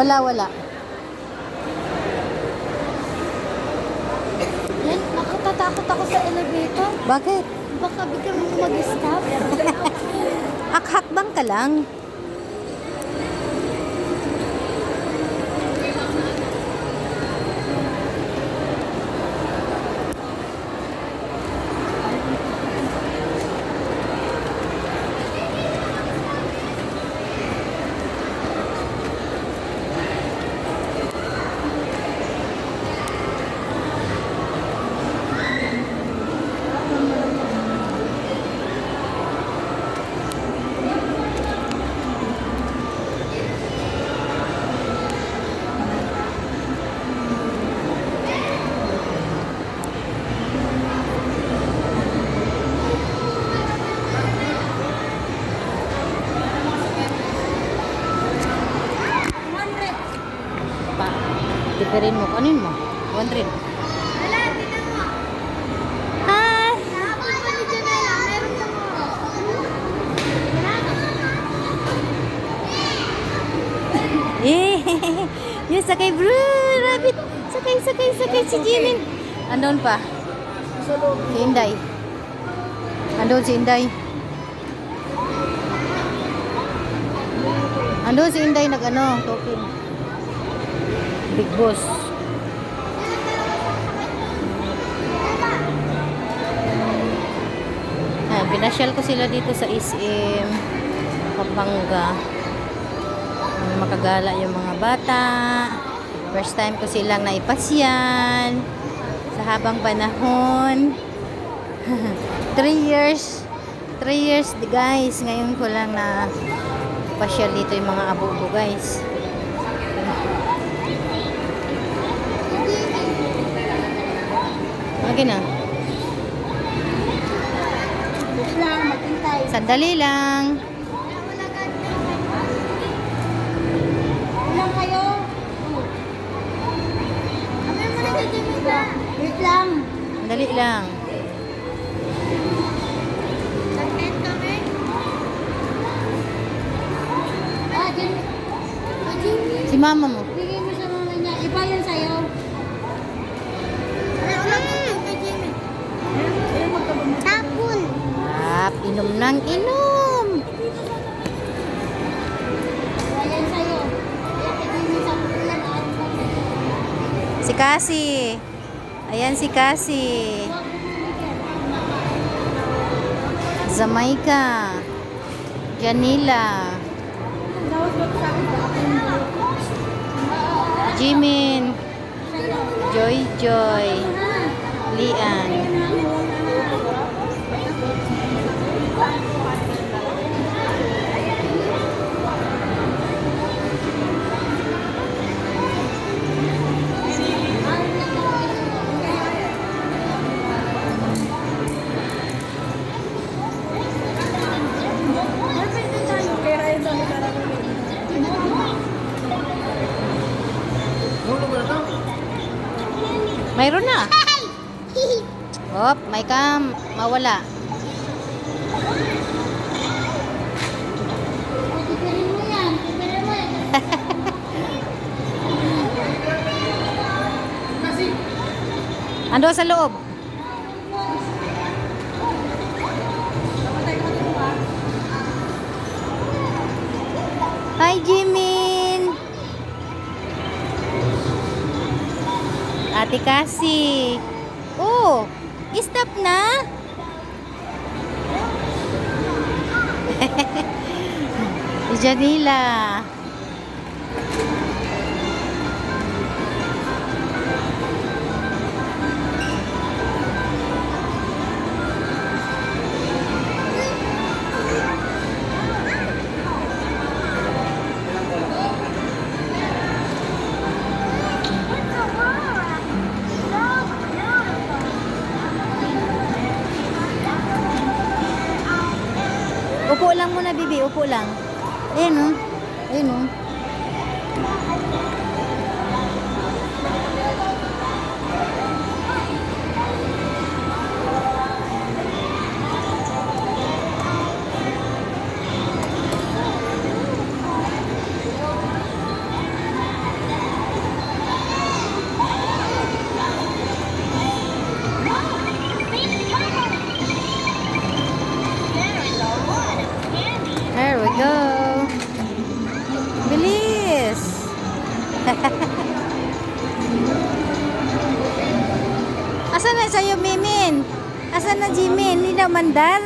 Wala, wala. Yan, nakatatakot ako sa elevator. Bakit? Baka bigyan mo mag-stop. Hakhakbang ka lang. Pa, tipirin mo. Ano yun mo? 100. Hi! Nakapal pa ni Janela. Meron ka mo. Eh, yung sakay bro, rabbit. Sakay, sakay, sakay si Jimin. Andun pa. Si Inday. Andun si Inday. Andun si Inday nag ano, talking. Big boss. Ayan, pinasyal ko sila dito sa SM Pampanga makagala yung mga bata. First time ko silang naipasyan sa habang panahon. Three years. Three years, guys. Ngayon ko lang na pasyal dito yung mga abo-abo, guys. Okay na. Sandali lang. Ilang kayo? Kami mo na Janela. Wait lang. Sandali lang. Saglit kami. Ah, Jan. Ah, Jimmy. Si mama mo. Bigay mo sa mama niya. Iba yun sa'yo. Tapon. Tap, inom ng inom. Ayan sa'yo. Si Cassie. Ayan si Cassie. Jamaica. Janila. Jimin. Joy Joy. Lian. Mayroon na. Hop, may cam. Mawala. Ando sa loob. Ate Cassie. Oh, stop na. Janila. Jimin? Hindi na mandar?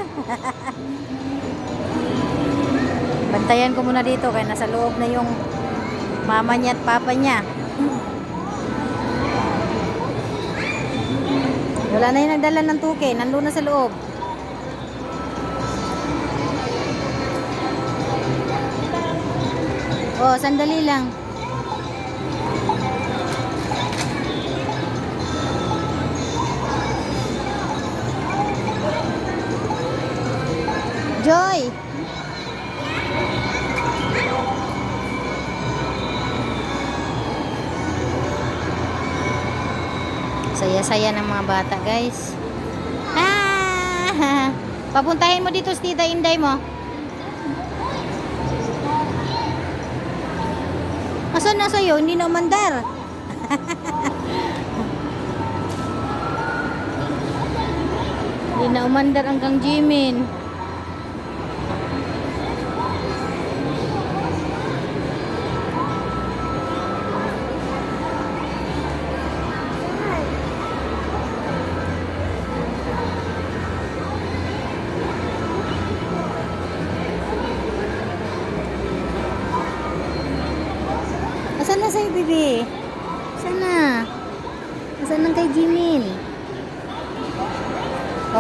Bantayan ko muna dito kaya nasa loob na yung mama niya at papa niya. Wala na yung nagdala ng tuke. Nandun na sa loob. Oh, sandali lang. Guys. Ah! Papuntahin mo dito si Tita Inday mo. Asan na sa'yo? Hindi na umandar. Hindi na umandar hanggang Jimin.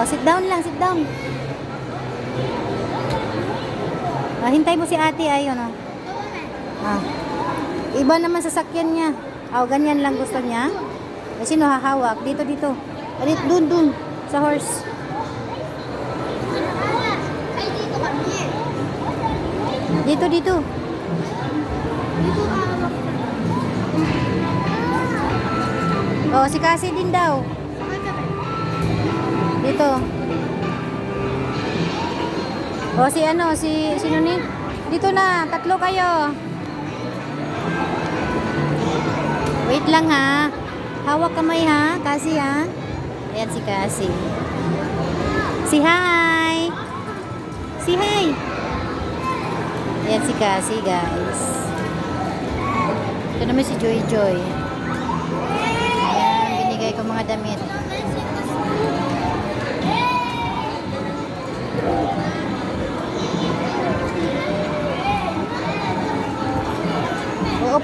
Sit down lang, sit down. Ah, hintay mo si ate, ayun oh. Ah. Iba naman sasakyan niya. Oh, ganyan lang gusto niya. Eh, sino hahawak? Dito, dito. Dito, dun, dun. Sa horse. Ay, dito kami. Dito, dito. Dito hawak. Oh, si Cassie din daw. Dito. O si ano, si sino ni? Dito na, tatlo kayo. Wait lang ha. Hawak kamay ha, kasi ha. Ayan si Kasi. Si hi. Si hi. Ayan si Kasi, guys. Ito naman si Joy Joy. Ayan, binigay ko mga damit.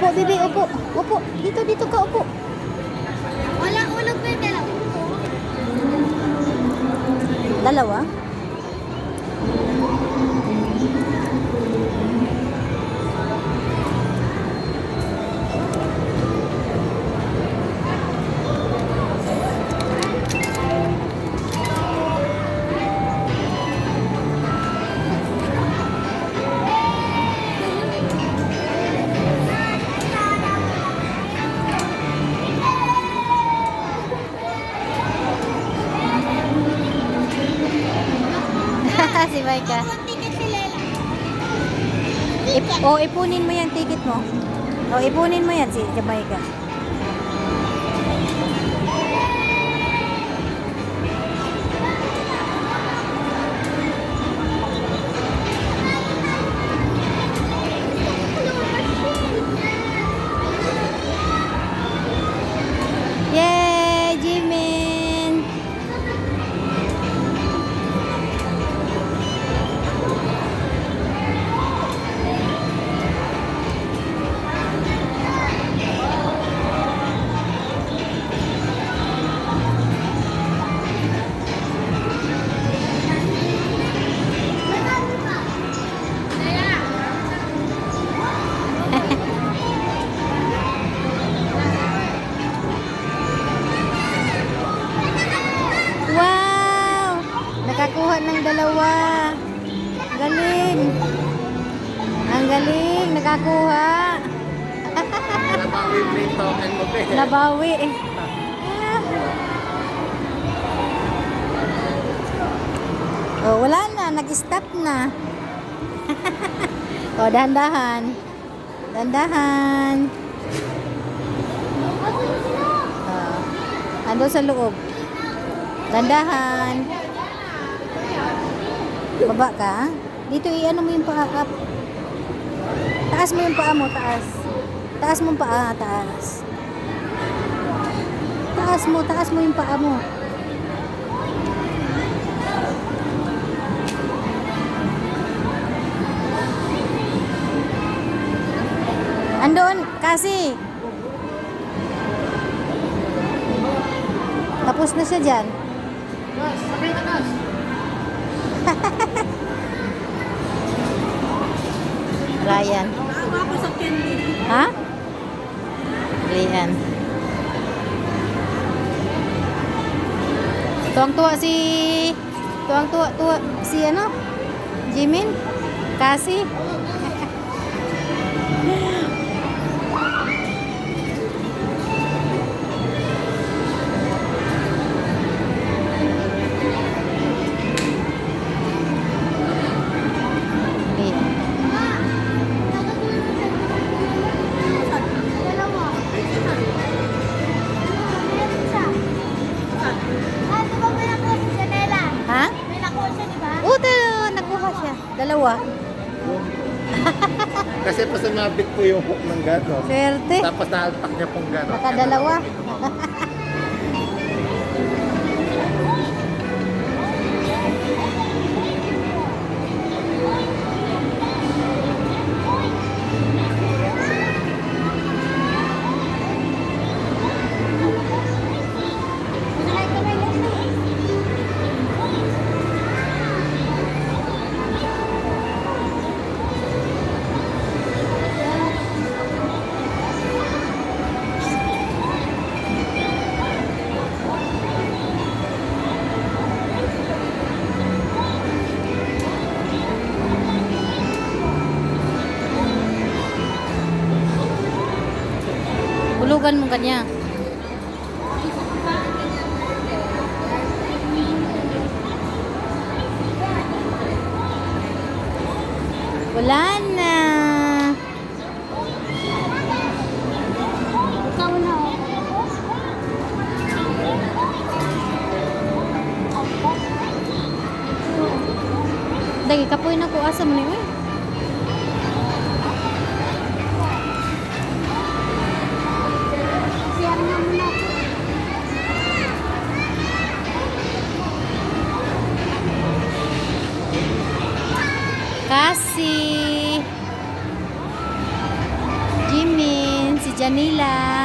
O, upo, bibi, upo. Upo. Dito, dito ka, upo. Wala ulog pa yung dalawa. Dalawa? Si Lela. Ip o, ipunin mo yung ticket mo. O, ipunin mo yan si Jamaica. Yay, galing. Nakakuha. Nabawi yung token mo, pe. Nabawi. Oh, wala na. Nag-stop na. oh, dahan-dahan. Dahan-dahan. Oh. Ando sa loob. Dandahan. Baba ka. Dito i-ano mo yung paa up. Taas mo yung paa mo, taas. Taas mo yung paa, taas. Taas mo, taas mo yung paa mo. Andon, kasi. Tapos na siya dyan. Nas, sabihin na Nas. Ryan. Ha? Lian. Tuwang-tuwa si... Tuwang-tuwa tuwa, si ano? Jimin? Kasi? po yung hook ng gano'n. Swerte. Tapos nalpak niya pong gano'n. Nakadalawa. Iwan mo kanya. Wala na. Oh. Dagi kapoy na ko asa mo ni Manila.